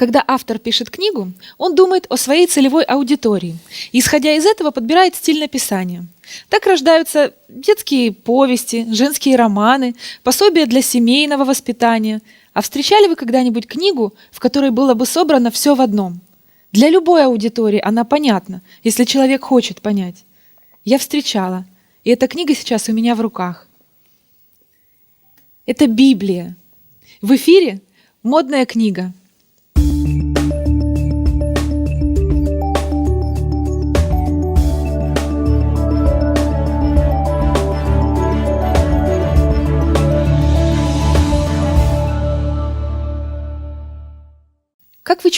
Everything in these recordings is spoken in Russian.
Когда автор пишет книгу, он думает о своей целевой аудитории. Исходя из этого, подбирает стиль написания. Так рождаются детские повести, женские романы, пособия для семейного воспитания. А встречали вы когда-нибудь книгу, в которой было бы собрано все в одном? Для любой аудитории она понятна, если человек хочет понять. Я встречала, и эта книга сейчас у меня в руках. Это Библия. В эфире модная книга.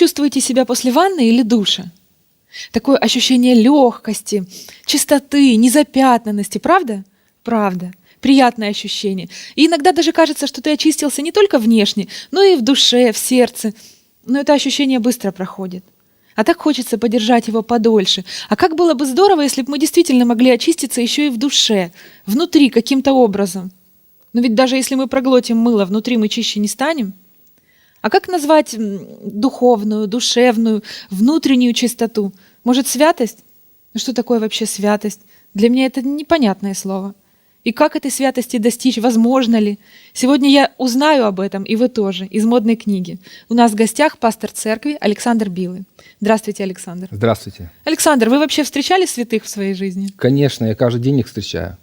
Чувствуете себя после ванны или душа? Такое ощущение легкости, чистоты, незапятнанности, правда? Правда. Приятное ощущение. И иногда даже кажется, что ты очистился не только внешне, но и в душе, в сердце. Но это ощущение быстро проходит. А так хочется подержать его подольше. А как было бы здорово, если бы мы действительно могли очиститься еще и в душе, внутри каким-то образом. Но ведь даже если мы проглотим мыло, внутри мы чище не станем. А как назвать духовную, душевную, внутреннюю чистоту? Может, святость? Ну что такое вообще святость? Для меня это непонятное слово. И как этой святости достичь, возможно ли? Сегодня я узнаю об этом, и вы тоже, из модной книги. У нас в гостях пастор церкви Александр Билый. Здравствуйте, Александр. Здравствуйте. Александр, вы вообще встречали святых в своей жизни? Конечно, я каждый день их встречаю.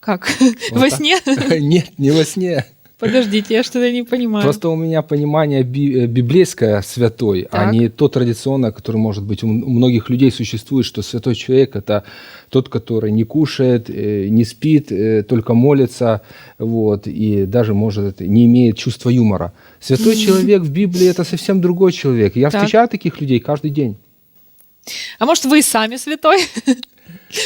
Как? Вот во так. сне? Нет, не во сне. Подождите, я что-то не понимаю. Просто у меня понимание би- э, библейское святой, а Так. не то традиционное, которое, может быть, у многих людей существует, что святой человек – это тот, который не кушает, э, не спит, э, только молится, вот, и даже, может, не имеет чувства юмора. Святой человек в Библии – это совсем другой человек. Я Так. встречаю таких людей каждый день. А может, вы и сами святой?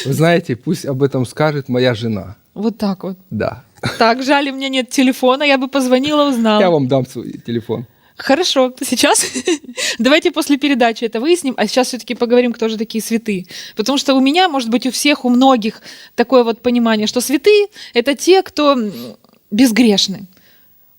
Вы знаете, пусть об этом скажет моя жена. Вот так вот. Да. Так, жаль, у меня нет телефона, я бы позвонила, узнала. Я вам дам свой телефон. Хорошо, сейчас давайте после передачи это выясним, а сейчас все-таки поговорим, кто же такие святые. Потому что у меня, может быть, у всех, у многих такое вот понимание, что святые — это те, кто безгрешны.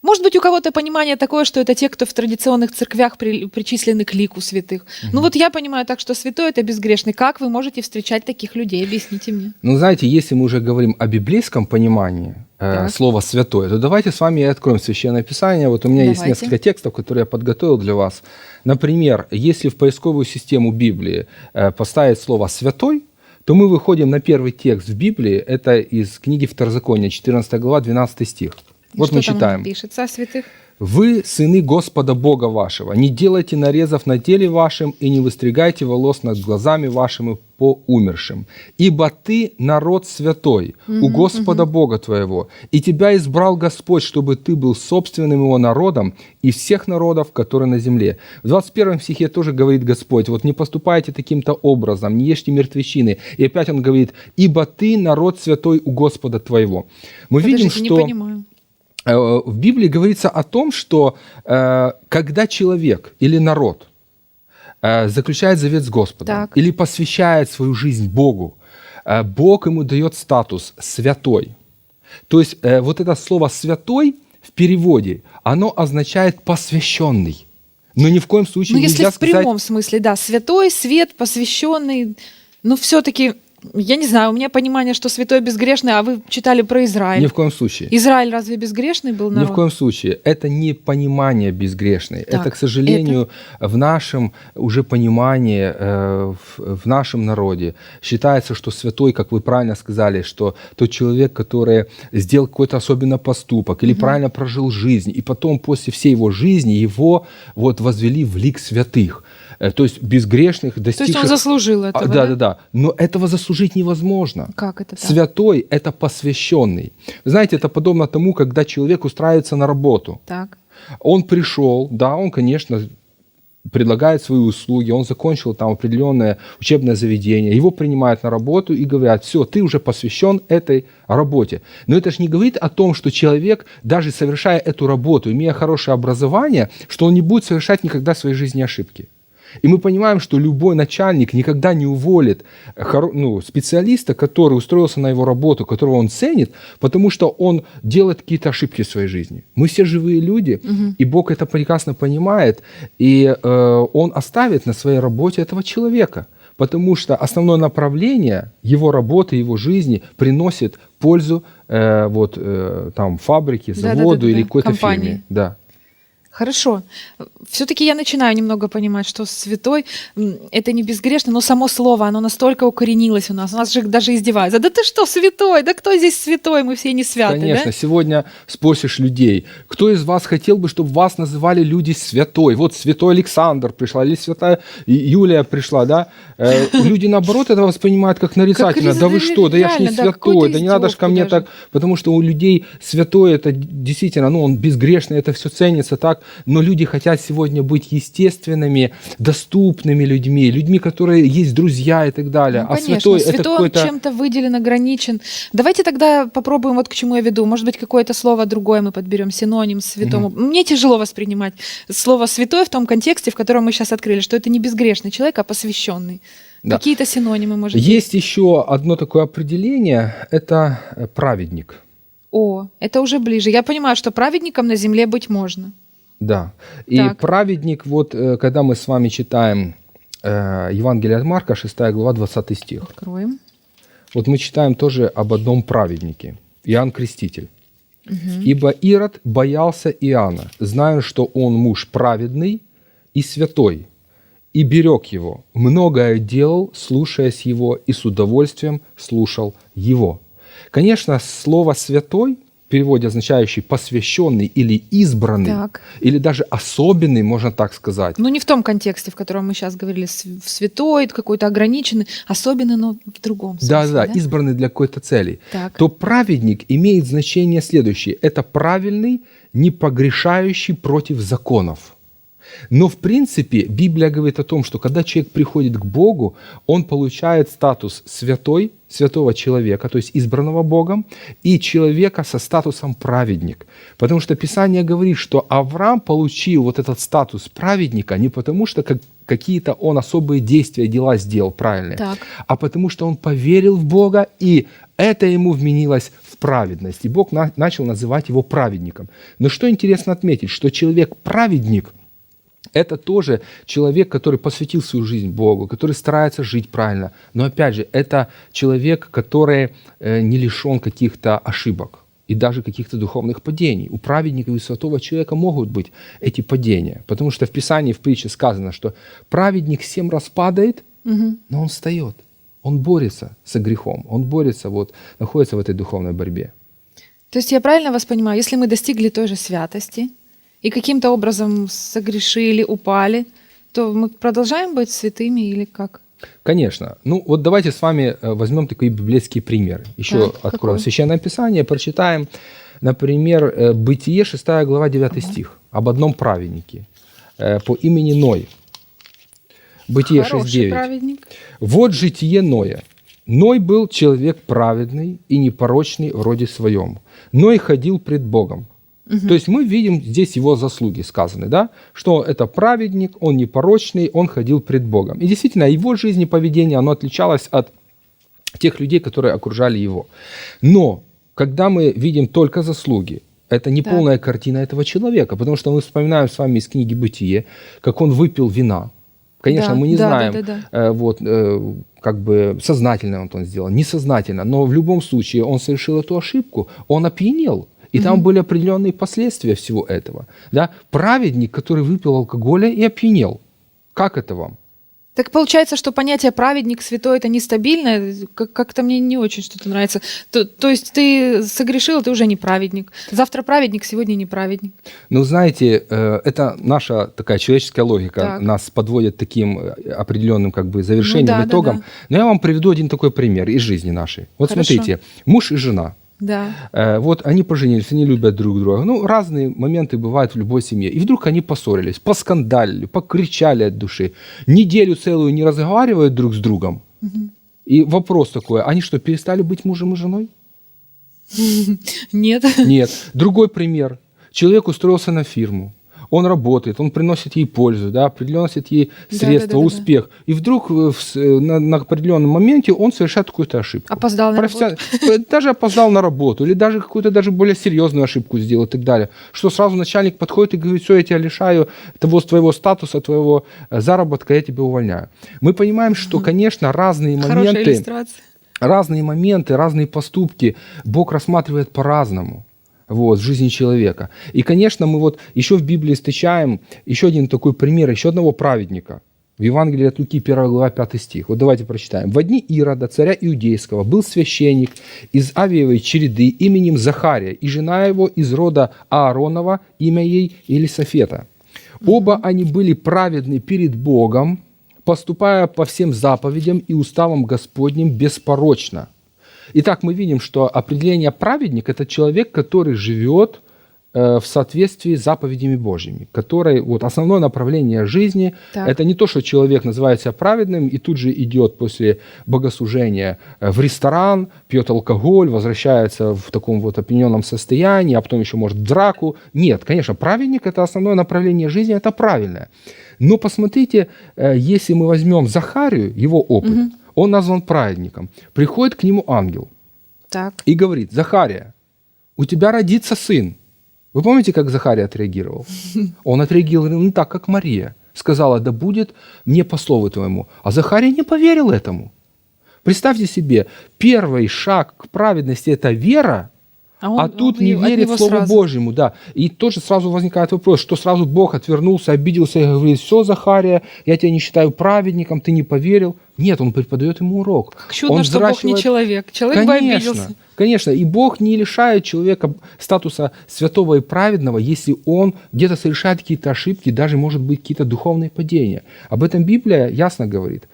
Может быть, у кого-то понимание такое, что это те, кто в традиционных церквях при- причислены к лику святых. Ну вот я понимаю так, что святой — это безгрешный. Как вы можете встречать таких людей? Объясните мне. Ну, знаете, если мы уже говорим о библейском понимании э, слова «святой», то давайте с вами и откроем Священное Писание. Вот у меня есть Давайте. несколько текстов, которые я подготовил для вас. Например, если в поисковую систему Библии э, поставить слово «святой», то мы выходим на первый текст в Библии. Это из книги Второзакония, 14 глава, 12 стих. Вот что мы читаем. пишется о святых? Вы сыны Господа Бога вашего. Не делайте нарезов на теле вашем и не выстригайте волос над глазами вашими по умершим. Ибо ты народ святой у Господа Бога твоего. И тебя избрал Господь, чтобы ты был собственным его народом из всех народов, которые на земле. В 21 стихе тоже говорит Господь, вот не поступайте таким-то образом, не ешьте мертвечины. И опять он говорит, ибо ты народ святой у Господа твоего. Мы видим, Подождите, не что... понимаю. Э, в Библии говорится о том, что э, когда человек или народ э, заключает завет с Господом Так. или посвящает свою жизнь Богу, э, Бог ему дает статус святой. То есть э, вот это слово святой в переводе, оно означает посвященный. Но ни в коем случае Ну, если нельзя в сказать прямом смысле, да, святой, свет, посвященный, но все-таки, я не знаю, у меня понимание, что святой безгрешный, а вы читали про Израиль. ни в коем случае. Израиль разве безгрешный был Ни народ? в коем случае. Это не понимание безгрешной. Так, это, к сожалению, в нашем уже понимании, э, в, в нашем народе считается, что святой, как вы правильно сказали, что тот человек, который сделал какой-то особенно поступок или правильно прожил жизнь, и потом после всей его жизни его вот возвели в лик святых. Э, То есть безгрешных, То есть достигших... он заслужил этого, А, да? да, да, да. Но этого заслужить невозможно. Как это так? Святой – это посвященный. Знаете, это подобно тому, когда человек устраивается на работу. Так. Он пришел, да, он, конечно, предлагает свои услуги, он закончил там определенное учебное заведение, его принимают на работу и говорят, все, ты уже посвящен этой работе. Но это же не говорит о том, что человек, даже совершая эту работу, имея хорошее образование, что он не будет совершать никогда в своей жизни ошибки. И мы понимаем, что любой начальник никогда не уволит хоро- ну, специалиста, который устроился на его работу, которого он ценит, потому что он делает какие-то ошибки в своей жизни. Мы все живые люди, и Бог это прекрасно понимает, и э, Он оставит на своей работе этого человека, потому что основное направление его работы, его жизни приносит пользу э, вот, э, там, фабрике, заводу или какой-то компании. фирме. Да. Хорошо. Все-таки я начинаю немного понимать, что святой это не безгрешно, но само слово, оно настолько укоренилось у нас. У нас же даже издеваются. Да ты что, святой? Да кто здесь святой? Мы все не святы, Конечно, да? сегодня спросишь людей, кто из вас хотел бы, чтобы вас называли люди святой? Вот святой Александр пришла, или святая Юлия пришла, да? Э, Люди, наоборот, это воспринимают как нарицательно. да вы что, да я ж не святой, да не надо ж ко мне даже. так. Потому что у людей святой это действительно, ну, он безгрешный, это все ценится так. Но люди хотят сегодня быть естественными, доступными людьми, людьми, которые есть друзья и так далее. Ну, а конечно, святой, это святой он какой-то... чем-то выделен, ограничен. Давайте тогда попробуем вот к чему я веду. Может быть, какое-то слово другое мы подберем, синоним святому. Мне тяжело воспринимать слово святой в том контексте, в котором мы сейчас открыли, что это не безгрешный человек, а посвященный. Да. Какие-то синонимы, может быть. Есть еще одно такое определение, это э, праведник. О, это уже ближе. Я понимаю, что праведником на земле быть можно. Да. И Так. праведник, вот э, когда мы с вами читаем э, Евангелие от Марка, 6 глава, 20 стих. Откроем. Вот мы читаем тоже об одном праведнике, Иоанн Креститель. «Ибо Ирод боялся Иоанна, зная, что он муж праведный и святой, и берег его, многое делал, слушаясь его, и с удовольствием слушал его». Конечно, слово «святой» в переводе означающий посвященный или избранный, Так. или даже особенный, можно так сказать. Ну, не в том контексте, в котором мы сейчас говорили, св- святой, какой-то ограниченный, особенный, но в другом смысле. Да, да, избранный для какой-то цели. Так. То праведник имеет значение следующее. Это правильный, не погрешающий против законов. Но в принципе Библия говорит о том, что когда человек приходит к Богу, он получает статус святой, святого человека, то есть избранного Богом, и человека со статусом праведник. Потому что Писание говорит, что Авраам получил вот этот статус праведника не потому, что как- какие-то он особые действия, дела сделал правильные, Так. а потому что он поверил в Бога, и это ему вменилось в праведность. И Бог на- начал называть его праведником. Но что интересно отметить, что человек-праведник – это тоже человек, который посвятил свою жизнь Богу, который старается жить правильно. Но опять же, это человек, который э, не лишен каких-то ошибок и даже каких-то духовных падений. У праведника и у святого человека могут быть эти падения. Потому что в Писании, в притче сказано, что праведник семь раз падает, но он встает. Он борется со грехом. Он борется, вот, находится в этой духовной борьбе. То есть я правильно вас понимаю, если мы достигли той же святости и каким-то образом согрешили, упали, то мы продолжаем быть святыми или как? Конечно. Ну вот давайте с вами э, возьмем такой библейский пример. Еще Так, откроем какой? Священное Писание, прочитаем, например, э, Бытие, 6 глава, 9 стих, об одном праведнике э, по имени Ной. Бытие Хороший 6.9. праведник. Вот житие Ноя. Ной был человек праведный и непорочный в роде своем. Ной ходил пред Богом. То есть мы видим здесь его заслуги сказаны, да? что это праведник, он непорочный, он ходил пред Богом. И действительно, его жизнь и поведение, оно отличалось от тех людей, которые окружали его. Но когда мы видим только заслуги, это не Так. полная картина этого человека, потому что мы вспоминаем с вами из книги «Бытие», как он выпил вина. Конечно, Да, мы не да, да, знаем, да, да. э, вот, э, как бы сознательно он это сделал, несознательно, но в любом случае он совершил эту ошибку, он опьянел. И там были определенные последствия всего этого. Да? Праведник, который выпил алкоголя и опьянел. Как это вам? Так получается, что понятие праведник, святой это нестабильное. Как- Как-то мне не очень что-то нравится. То, то есть ты согрешил, ты уже не праведник. Завтра праведник, сегодня не праведник. Ну, знаете, э, это наша такая человеческая логика Так. нас подводит таким э, определенным как бы завершением, Ну да, да, итогам. да. Но я вам приведу один такой пример из жизни нашей. Вот Хорошо. смотрите, муж и жена. Да. Э, Вот они поженились, они любят друг друга. Ну, разные моменты бывают в любой семье. И вдруг они поссорились, поскандалили, покричали от души. Неделю целую не разговаривают друг с другом. И вопрос такой, они что, перестали быть мужем и женой? Нет. Нет. Другой пример. Человек устроился на фирму. Он работает, он приносит ей пользу, да, приносит ей Да, средства, да, да, да, да. успех. И вдруг э, в э, на, на определенном моменте он совершает какую-то ошибку. Опоздал на Профессион- э, Даже опоздал на работу, или даже какую-то даже более серьезную ошибку сделал и так далее. Что сразу начальник подходит и говорит, все, я тебя лишаю того твоего статуса, твоего заработка, я тебя увольняю. Мы понимаем, что, конечно, разные Хорошая моменты иллюстрация. разные моменты, разные поступки Бог рассматривает по-разному вот, в жизни человека. И, конечно, мы вот еще в Библии встречаем еще один такой пример, еще одного праведника. В Евангелии от Луки, 1 глава, 5 стих. Вот давайте прочитаем. «В дни Ирода, царя Иудейского, был священник из Авиевой череды именем Захария, и жена его из рода Ааронова, имя ей Елисофета. Оба они были праведны перед Богом, поступая по всем заповедям и уставам Господним беспорочно. Итак, мы видим, что определение праведник – это человек, который живет э, в соответствии с заповедями Божьими, который, вот основное направление жизни Так. это не то, что человек называет себя праведным и тут же идет после богослужения э, в ресторан, пьет алкоголь, возвращается в таком вот опьяненном состоянии, а потом еще может в драку. Нет, конечно, праведник – это основное направление жизни, это правильное. Но посмотрите, э, если мы возьмем Захарию, его опыт, он назван праведником. Приходит к нему ангел Так. и говорит, Захария, у тебя родится сын. Вы помните, как Захария отреагировал? Он отреагировал не так, как Мария. Сказала, да будет мне по слову твоему. А Захария не поверил этому. Представьте себе, первый шаг к праведности – это вера, А, он- а тут он не верит Слову сразу. Божьему, да. И тоже сразу возникает вопрос, что сразу Бог отвернулся, обиделся и говорит, все, Захария, я тебя не считаю праведником, ты не поверил. Нет, он преподает ему урок. Как чудно, он что Бог не человек. Человек бы Конечно, обиделся. конечно. И Бог не лишает человека статуса святого и праведного, если он где-то совершает какие-то ошибки, даже, может быть, какие-то духовные падения. Об этом Библия ясно говорит,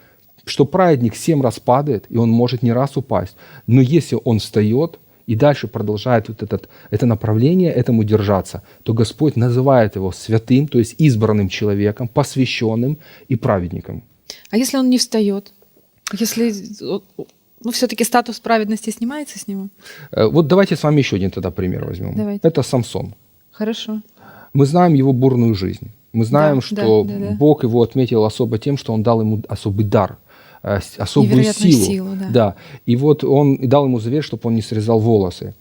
что праведник семь раз падает, и он может не раз упасть. Но если он встает и дальше продолжает вот этот, это направление, этому держаться, то Господь называет его святым, то есть избранным человеком, посвященным и праведником. А если он не встает? Если ну, все-таки статус праведности снимается с него? Э, Вот давайте с вами еще один тогда пример возьмем. Давайте. Это Самсон. Хорошо. Мы знаем его бурную жизнь. Мы знаем, Да, что да, да, да. Бог его отметил особо тем, что он дал ему особый дар, особую Невероятную силу. силу, да. И вот он и дал ему завет, чтобы он не срезал волосы.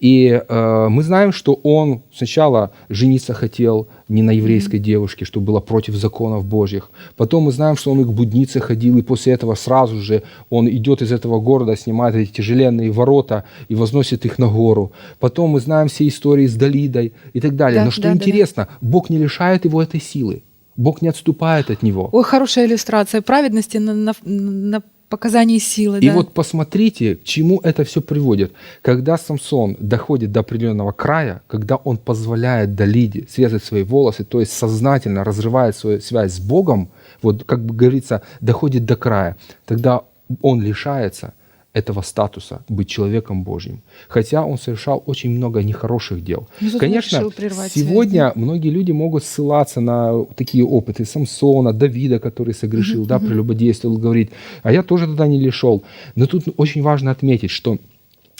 И э, мы знаем, что он сначала жениться хотел не на еврейской девушке, что было против законов Божьих. Потом мы знаем, что он и к буднице ходил, и после этого сразу же он идет из этого города, снимает эти тяжеленные ворота и возносит их на гору. Потом мы знаем все истории с Далидой и так далее. Да, Но что да, да, да. интересно, Бог не лишает его этой силы. Бог не отступает от него. Ой, хорошая иллюстрация праведности на, на, на показании силы. И да. вот посмотрите, к чему это все приводит. Когда Самсон доходит до определенного края, когда он позволяет Далиде срезать свои волосы, то есть сознательно разрывает свою связь с Богом, вот как бы говорится, доходит до края, тогда он лишается этого статуса быть человеком Божьим. Хотя он совершал очень много нехороших дел. Ну, тут он Конечно, сегодня многие люди могут ссылаться на такие опыты Самсона, Давида, который согрешил, да, прелюбодействовал, говорить, а я тоже туда не лишел. Но тут очень важно отметить, что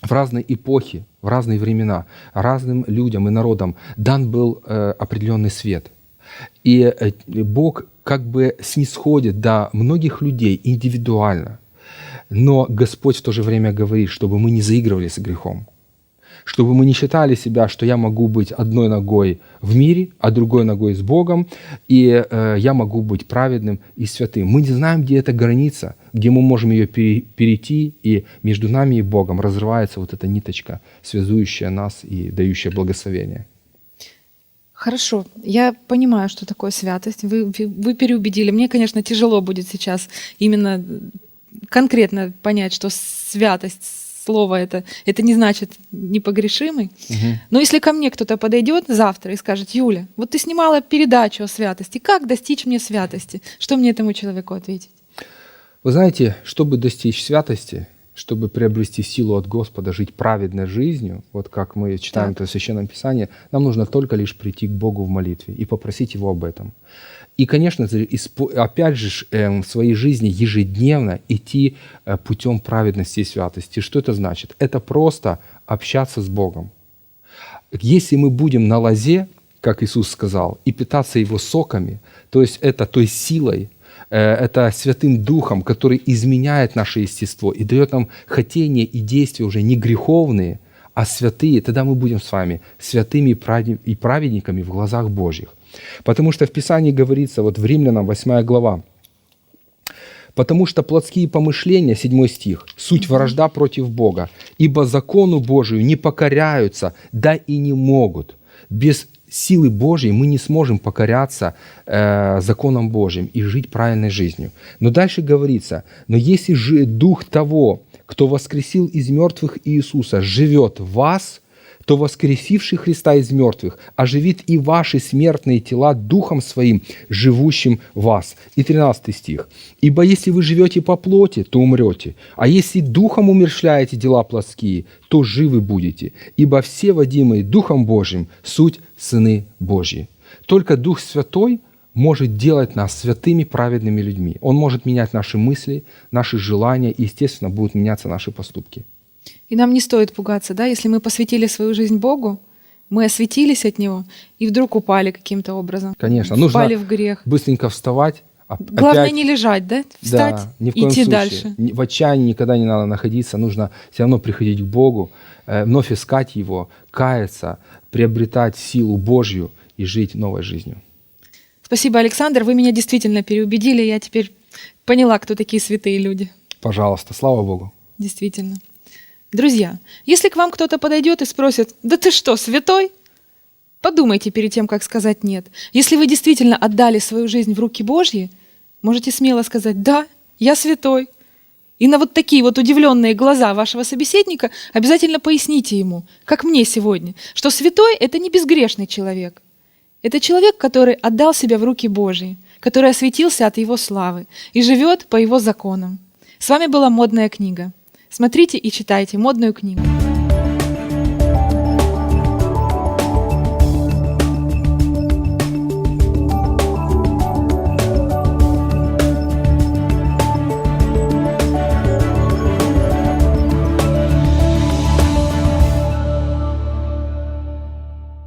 в разные эпохи, в разные времена, разным людям и народам дан был э, определенный свет. И э, Бог как бы снисходит до многих людей индивидуально. Но Господь в то же время говорит, чтобы мы не заигрывали с грехом чтобы мы не считали себя, что я могу быть одной ногой в мире, а другой ногой с Богом, и э, я могу быть праведным и святым. Мы не знаем, где эта граница, где мы можем ее пере- перейти, и между нами и Богом разрывается вот эта ниточка, связующая нас и дающая благословение. Хорошо, я понимаю, что такое святость. Вы вы переубедили. Мне, конечно, тяжело будет сейчас именно конкретно понять, что святость слово это, это не значит непогрешимый. Но если ко мне кто-то подойдет завтра и скажет, Юля, вот ты снимала передачу о святости, как достичь мне святости? Что мне этому человеку ответить? Вы знаете, чтобы достичь святости, чтобы приобрести силу от Господа, жить праведной жизнью, вот как мы читаем Так. это в Священном Писании, нам нужно только лишь прийти к Богу в молитве и попросить Его об этом. И, конечно опять же, эм, в своей жизни ежедневно идти э, путем праведности и святости. Что это значит? Это просто общаться с Богом. Если мы будем на лозе, как Иисус сказал, и питаться Его соками, то есть это той силой, э, это Святым Духом, который изменяет наше естество и дает нам хотение и действия уже не греховные, а святые, тогда мы будем с вами святыми и праведниками в глазах Божьих. Потому что в Писании говорится, вот в Римлянам 8 глава, Потому что плотские помышления, 7 стих, суть вражда против Бога, ибо закону Божию не покоряются, да и не могут. Без силы Божьей мы не сможем покоряться э, законам Божьим и жить правильной жизнью. Но дальше говорится, но если же дух того, кто воскресил из мертвых Иисуса, живет в вас – то воскресивший Христа из мертвых оживит и ваши смертные тела Духом Своим, живущим вас. И 13 стих. «Ибо если вы живете по плоти, то умрете, а если Духом умершляете дела плотские, то живы будете, ибо все водимые Духом Божьим суть сыны Божьи». Только Дух Святой может делать нас святыми, праведными людьми. Он может менять наши мысли, наши желания, и, естественно, будут меняться наши поступки. И нам не стоит пугаться, да, если мы посвятили свою жизнь Богу, мы осветились от Него и вдруг упали каким-то образом. Конечно, нужно Впали в грех. быстренько вставать, а Главное опять- не лежать, да? Встать Да, ни в и коем идти случае. дальше. В отчаянии никогда не надо находиться. Нужно все равно приходить к Богу, э, вновь искать Его, каяться, приобретать силу Божью и жить новой жизнью. Спасибо, Александр. Вы меня действительно переубедили. Я теперь поняла, кто такие святые люди. Пожалуйста, слава Богу. Действительно. Друзья, если к вам кто-то подойдет и спросит, да ты что, святой? Подумайте перед тем, как сказать «нет». Если вы действительно отдали свою жизнь в руки Божьи, можете смело сказать «да, я святой». И на вот такие вот удивленные глаза вашего собеседника обязательно поясните ему, как мне сегодня, что святой – это не безгрешный человек. Это человек, который отдал себя в руки Божьи, который осветился от Его славы и живет по Его законам. С вами была «Модная книга». Смотрите и читайте «Модную книгу».